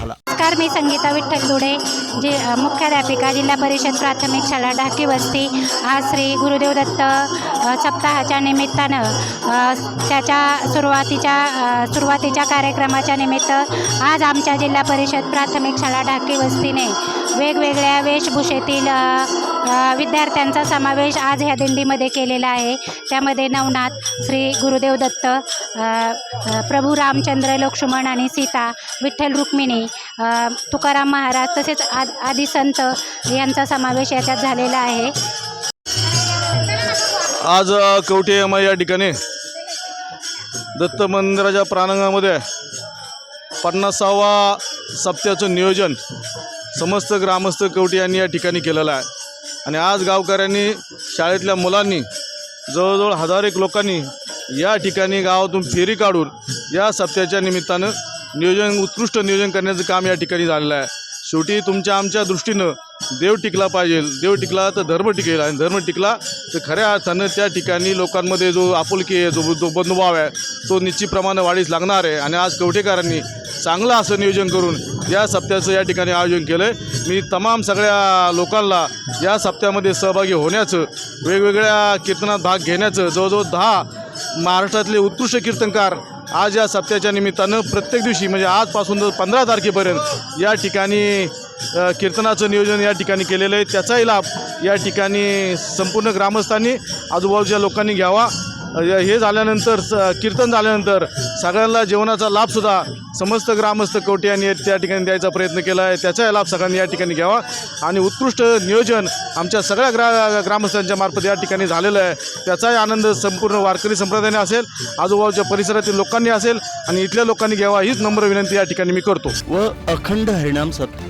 नमस्कार मी संगीता विठ्ठल दुडे जी मुख्याध्यापिका जिल्हा परिषद प्राथमिक शाळा ढाकी वस्ती. आज श्री गुरुदेव दत्त सप्ताहाच्या निमित्तानं त्याच्या सुरुवातीच्या सुरुवातीच्या कार्यक्रमाच्या निमित्त आज आमच्या जिल्हा परिषद प्राथमिक शाळा ढाकी वस्तीने वेगवेगळ्या वेशभूषेतील विद्यार्थ्यांचा समावेश आज ह्या दिंडीमध्ये केलेला आहे. त्यामध्ये नवनाथ श्री गुरुदेव दत्त प्रभू रामचंद्र लक्ष्मण आणि सीता विठ्ठल रुक्मिणी तुकाराम महाराज तसेच आद आदी संत यांचा समावेश याच्यात झालेला आहे. आज कवठे यमा या ठिकाणी दत्त मंदिराच्या प्रांगणामध्ये पन्नासावा सप्त्याचं नियोजन समस्त ग्रामस्थ कवटी यांनी या ठिकाणी केलेलं आहे. आणि आज गावकऱ्यांनी शाळेतल्या मुलांनी जवळजवळ हजार एक लोकांनी या ठिकाणी गावातून फेरी काढून या सप्त्याच्या निमित्तानं नियोजन उत्कृष्ट नियोजन करण्याचं काम या ठिकाणी झालेलं आहे. शेवटी तुमच्या आमच्या दृष्टीनं देव टिकला पाहिजे. देव टिकला तर धर्म टिकेल आणि धर्म टिकला तर खऱ्या अर्थानं त्या ठिकाणी लोकांमध्ये जो आपुलकी आहे जो जो बंधुभाव आहे तो निश्चितप्रमाणे वाढीस लागणार आहे. आणि आज कवठेकरांनी चांगलं असं नियोजन करून या सप्त्याचं या ठिकाणी आयोजन केलं आहे मी तमाम सगळ्या लोकांना या सप्त्यामध्ये सहभागी होण्याचं वेगवेगळ्या कीर्तनात भाग घेण्याचं जवळजवळ दहा महाराष्ट्रातले उत्कृष्ट कीर्तनकार आज या सप्त्याच्या निमित्तानं प्रत्येक दिवशी म्हणजे आजपासून तर पंधरा तारखेपर्यंत या ठिकाणी कीर्तनाचं नियोजन या ठिकाणी केलेलं आहे. त्याचाही लाभ या ठिकाणी संपूर्ण ग्रामस्थांनी आजूबाजूच्या लोकांनी घ्यावा. हे झाल्यानंतर स कीर्तन झाल्यानंतर सगळ्यांना जेवणाचा लाभसुद्धा समस्त ग्रामस्थ कवटियांनी त्या ठिकाणी द्यायचा प्रयत्न केला आहे. त्याचाही लाभ सगळ्यांनी या ठिकाणी घ्यावा. आणि उत्कृष्ट नियोजन आमच्या सगळ्या ग्रा ग्रामस्थांच्या मार्फत या ठिकाणी झालेलं आहे. त्याचाही आनंद संपूर्ण वारकरी संप्रदायाने असेल आजूबाजूच्या परिसरातील लोकांनी असेल आणि इथल्या लोकांनी घ्यावा हीच नम्र विनंती या ठिकाणी मी करतो. व अखंड हरिणाम सत्य